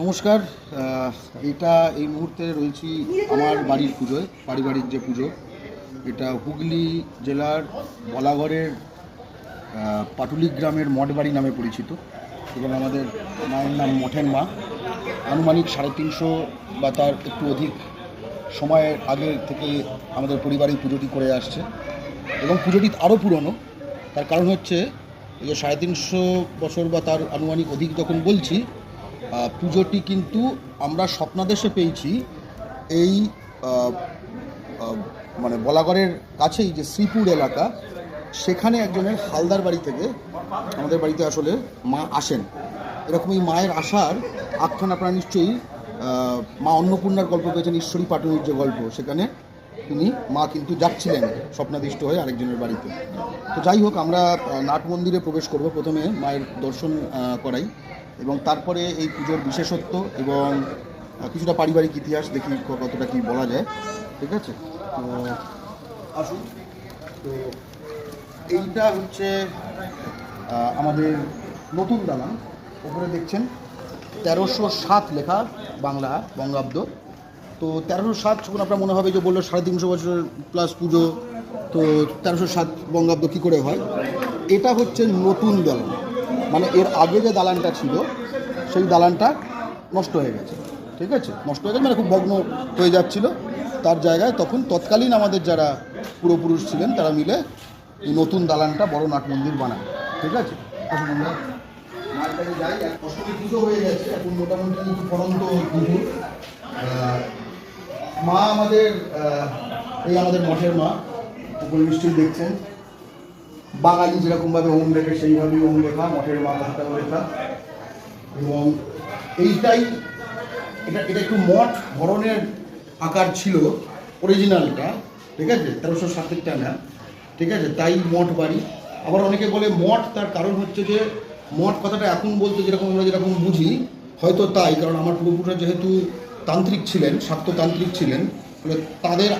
নমস্কার এটা এই মুহূর্তে রয়েছি আমার বাড়ির পুজোয়, পারিবারিক যে পুজো, এটা হুগলি জেলার বলাগড়ের পাটুলি গ্রামের মঠবাড়ি নামে পরিচিত এবং আমাদের মায়ের নাম মঠের মা। আনুমানিক সাড়ে তিনশো বা তার একটু অধিক সময়ের আগে থেকে আমাদের পরিবার এই পুজোটি করে আসছে এবং পুজোটি আরও পুরনো। তার কারণ হচ্ছে, এই যে সাড়ে তিনশো বছর বা তার আনুমানিক অধিক যখন বলছি পুজোটি কিন্তু আমরা স্বপ্নাদেশে পেয়েছি। এই মানে বলাগড়ের কাছেই যে শ্রীপুর এলাকা, সেখানে একজনের হালদার বাড়ি থেকে আমাদের বাড়িতে আসলে মা আসেন। এরকম এই মায়ের আসার আখ্যান আপনারা নিশ্চয়ই মা অন্নপূর্ণার গল্প পেয়েছেন, ঈশ্বরী পাটুনির যে গল্প, সেখানে তিনি মা কিন্তু যাচ্ছিলেন স্বপ্নাদিষ্ট হয়ে আরেকজনের বাড়িতে। তো যাই হোক, আমরা নাট মন্দিরে প্রবেশ করব প্রথমে মায়ের দর্শন করাই। এবং তারপরে এই পুজোর বিশেষত্ব এবং কিছুটা পারিবারিক ইতিহাস দেখি কতটা কি বলা যায়। ঠিক আছে? তো আসুন। তো এইটা হচ্ছে আমাদের নতুন দালান। ওপরে দেখছেন, তেরোশো সাত লেখা বাংলা বঙ্গাব্দ। তো তেরোশো সাত যখন আপনার মনে হবে যে বলল সাড়ে তিনশো বছর প্লাস পুজো, তো তেরোশো সাত বঙ্গাব্দ কী করে হয়? এটা হচ্ছে নতুন দালান। মানে এর আগে যে দালানটা ছিল, সেই দালানটা নষ্ট হয়ে গেছে। ঠিক আছে? নষ্ট হয়ে গেছে মানে খুব ভগ্ন হয়ে যাচ্ছিল। তার জায়গায় তখন তৎকালীন আমাদের যারা পূর্বপুরুষ ছিলেন, তারা মিলে এই নতুন দালানটা বড় নাট মন্দির বানায়। ঠিক আছে? হয়ে গেছে। এখন মোটামুটি মা আমাদের এই আমাদের মঠের মা। উপরে দেখছেন। বাঙালি যেরকমভাবে ওম লেখে, সেইভাবেই ওম লেখা, মঠের মা কথাটাও লেখা। এবং এইটাই, এটা এটা একটু মঠ ধরনের আকার ছিল অরিজিনালটা ঠিক আছে? তেরোশো ষাটেরটা না, ঠিক আছে? তাই মঠ বাড়ি। আবার অনেকে বলে মঠ, তার কারণ হচ্ছে যে মঠ কথাটা এখন বলতে যেরকম আমরা যেরকম বুঝি, হয়তো তাই, কারণ আমার পূর্বপুরুষরা যেহেতু তান্ত্রিক ছিলেন শাক্ততান্ত্রিক ছিলেন, তাদের